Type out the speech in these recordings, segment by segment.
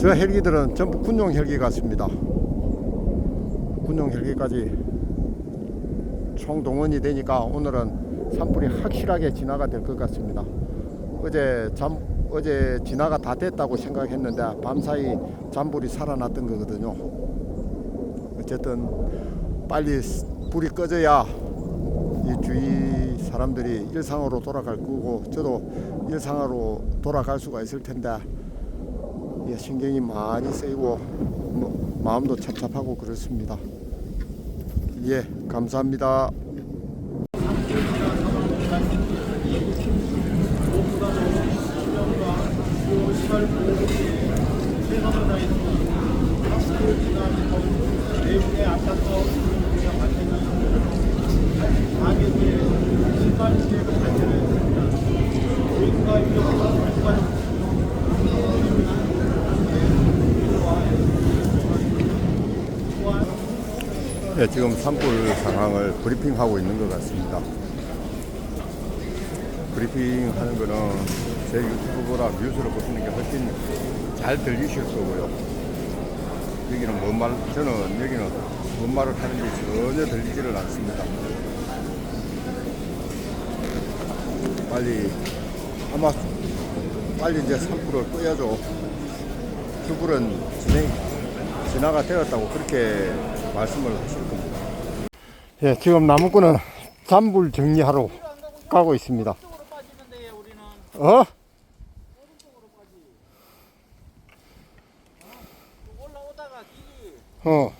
저 헬기들은 전부 군용 헬기 같습니다. 군용 헬기까지 총동원이 되니까 오늘은 산불이 확실하게 진화가 될 것 같습니다. 어제 잠 어제 진화가 다 됐다고 생각했는데 밤사이 잔불이 살아났던 거거든요. 어쨌든 빨리 불이 꺼져야 이 주위 사람들이 일상으로 돌아갈 거고 저도 일상으로 돌아갈 수가 있을 텐데 예, 신경이 많이 쓰이고 뭐, 마음도 착잡하고 그렇습니다. 예, 감사합니다. 예, 지금 산불 상황을 브리핑하고 있는 것 같습니다. 브리핑하는 거는 제 유튜브보다 뉴스를 보시는 게 훨씬 잘 들리실 거고요. 여기는 뭔 말, 저는 여기는 뭔 말을 하는지 전혀 들리지를 않습니다. 빨리, 아마 빨리 이제 산불을 끄야죠. 그불은 진행, 진화가 되었다고 그렇게 말씀을 하실 겁니다. 예, 지금 나무꾼은 잔불 정리하러 가고 있습니다. 어? 어,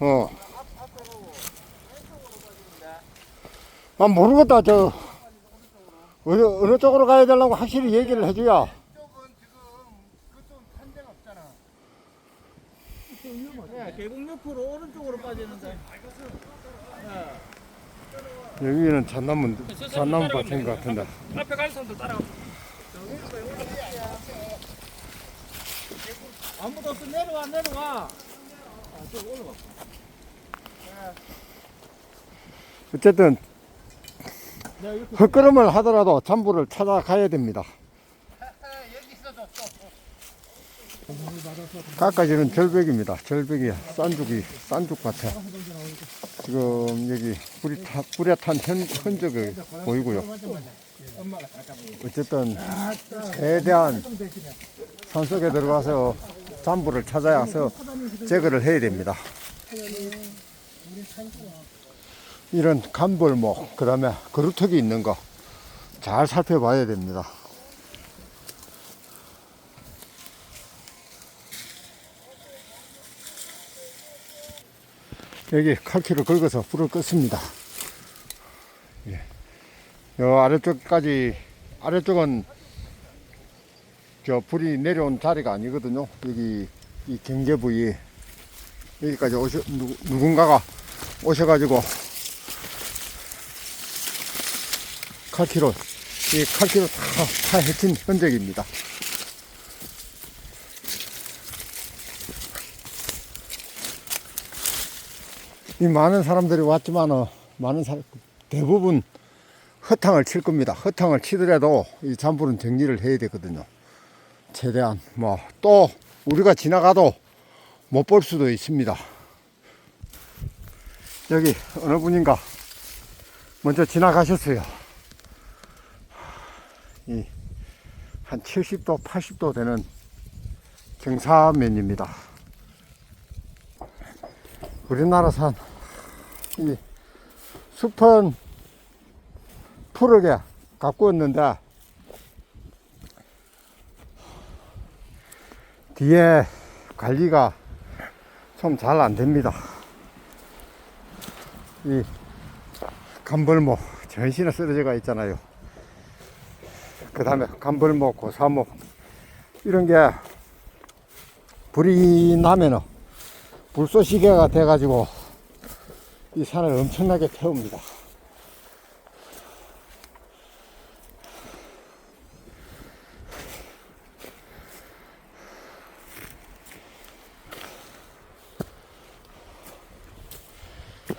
어. 아, 모르겠다. 저, 어느, 어느 쪽으로 가야 되려고 확실히 얘기를 해줘야. 쪽은 지금 그쪽 산재가 없잖아. 네, 계곡 옆으로 오른쪽으로 빠지는데. 네. 여기는 잣나무, 잣나무 밭인 것 같은데. 앞에 갈 사람들 따라가. 아무도 없어 내려와 내려와. 아, 저 올라가. 어쨌든, 헛걸음을 하더라도 잔불을 찾아가야 됩니다. 여기 있어줘. 가까지는 절벽입니다. 절벽이 싼죽이, 싼죽 같아. 지금 여기 불이 타, 불에 탄 현, 흔적이 보이고요. 어쨌든, 최대한 산속에 들어가서 잔불을 찾아서 제거를 해야 됩니다. 이런 간벌목, 그 다음에 그루터기 있는 거 잘 살펴봐야 됩니다. 여기 칼키를 긁어서 불을 껐습니다. 예. 요 아래쪽까지, 아래쪽은 저 불이 내려온 자리가 아니거든요. 여기 이 경계 부위 여기까지 오셔, 누, 누군가가 오셔가지고 칼키로, 이 칼키로 다, 다 해친 흔적입니다. 이 많은 사람들이 왔지만 어, 많은 사람 대부분 허탕을 칠 겁니다. 허탕을 치더라도 이 잔불은 정리를 해야 되거든요. 최대한 뭐 또 우리가 지나가도 못 볼 수도 있습니다. 여기 어느 분인가 먼저 지나가셨어요. 이 한 70도, 80도 되는 경사면입니다. 우리나라산 이 숲은 푸르게 가꾸었는데 뒤에 관리가 좀 잘 안 됩니다. 이 간벌목 전신에 쓰러져가 있잖아요. 그 다음에 간벌목, 고사목 이런 게 불이 나면은 불쏘시개가 돼가지고 이 산을 엄청나게 태웁니다.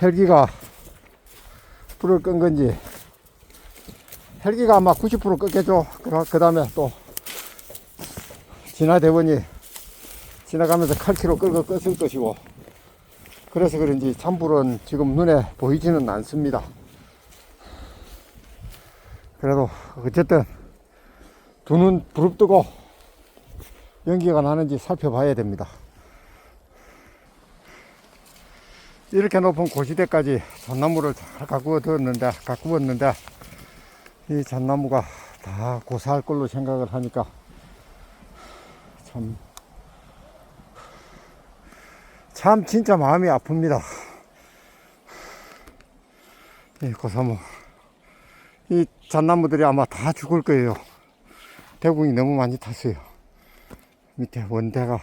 헬기가 불을 끈 건지 헬기가 아마 90% 끄겠죠. 그 다음에 또 진화대원이 지나가면서 칼키로 끌고 껐을 것이고 그래서 그런지 잔불은 지금 눈에 보이지는 않습니다. 그래도 어쨌든 두 눈 부릅뜨고 연기가 나는지 살펴봐야 됩니다. 이렇게 높은 고시대까지 잣나무를 잘 가꾸어 두었는데, 가꾸었는데, 이 잣나무가 다 고사할 걸로 생각을 하니까 참, 참 진짜 마음이 아픕니다. 이 고사모. 이 잣나무들이 아마 다 죽을 거예요. 대궁이 너무 많이 탔어요. 밑에 원대가.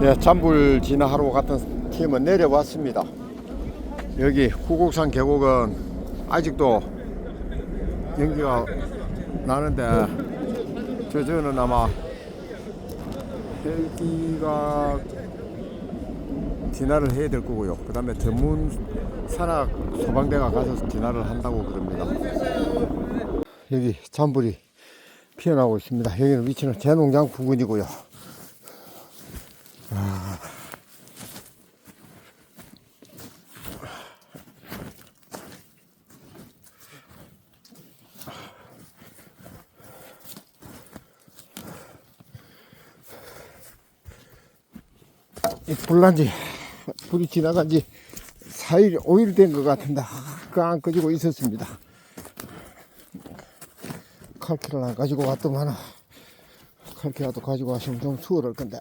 네, 잔불 진화하러 갔던 팀은 내려왔습니다. 여기 후곡산 계곡은 아직도 연기가 나는데 저 저는 아마 헬기가 진화를 해야 될 거고요. 그 다음에 전문 산악 소방대가 가서 진화를 한다고 그럽니다. 여기 잔불이 피어나고 있습니다. 여기는 위치는 재농장 부근이고요. 불난지 불이 지나간 지 4일, 5일 된 것 같은데 안 꺼지고 있었습니다. 칼키를 안 가지고 왔더만 칼키라도 가지고 왔으면 좀 수월할 건데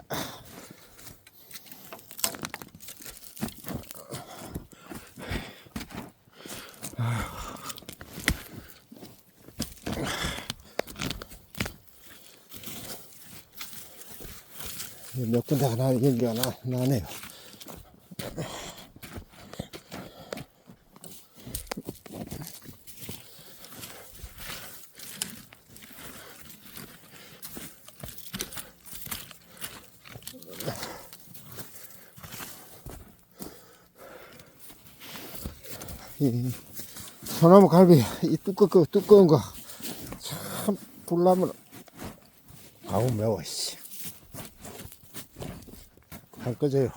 몇 군데가 나, 연기가 나, 나네요. 이 소나무 갈비 이 두꺼운 두꺼운 거 참 불나면 아우 매워 씨. 안 꺼져요.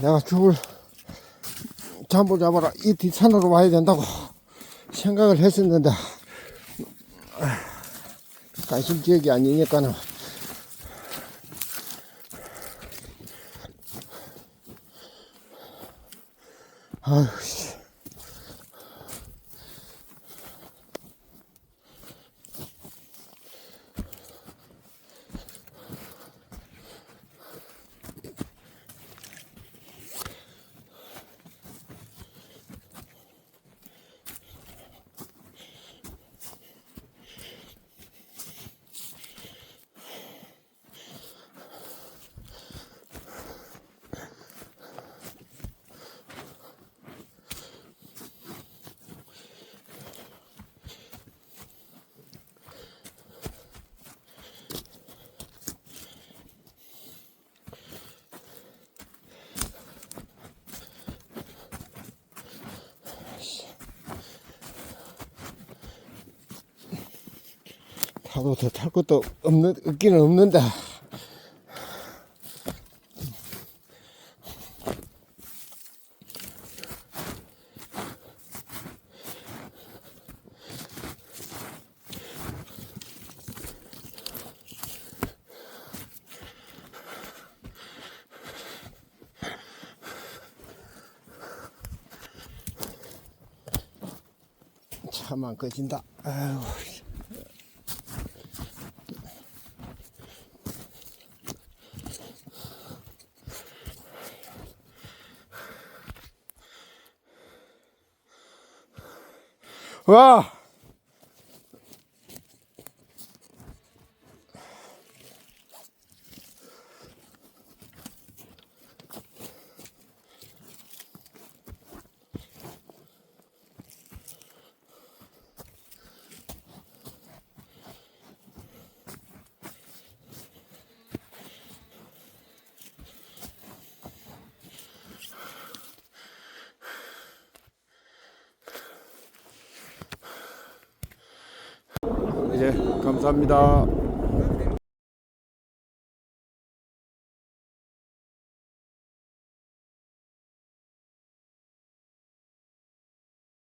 내가 죽을 잠볼 잡아라. 이 뒷산으로 와야 된다고 생각을 했었는데 관심 지역이 아니니까는. 아휴 파도 탈 것도 없는, 없기는 없는데. 차만 꺼진다. 아유. 와! 예, 감사합니다.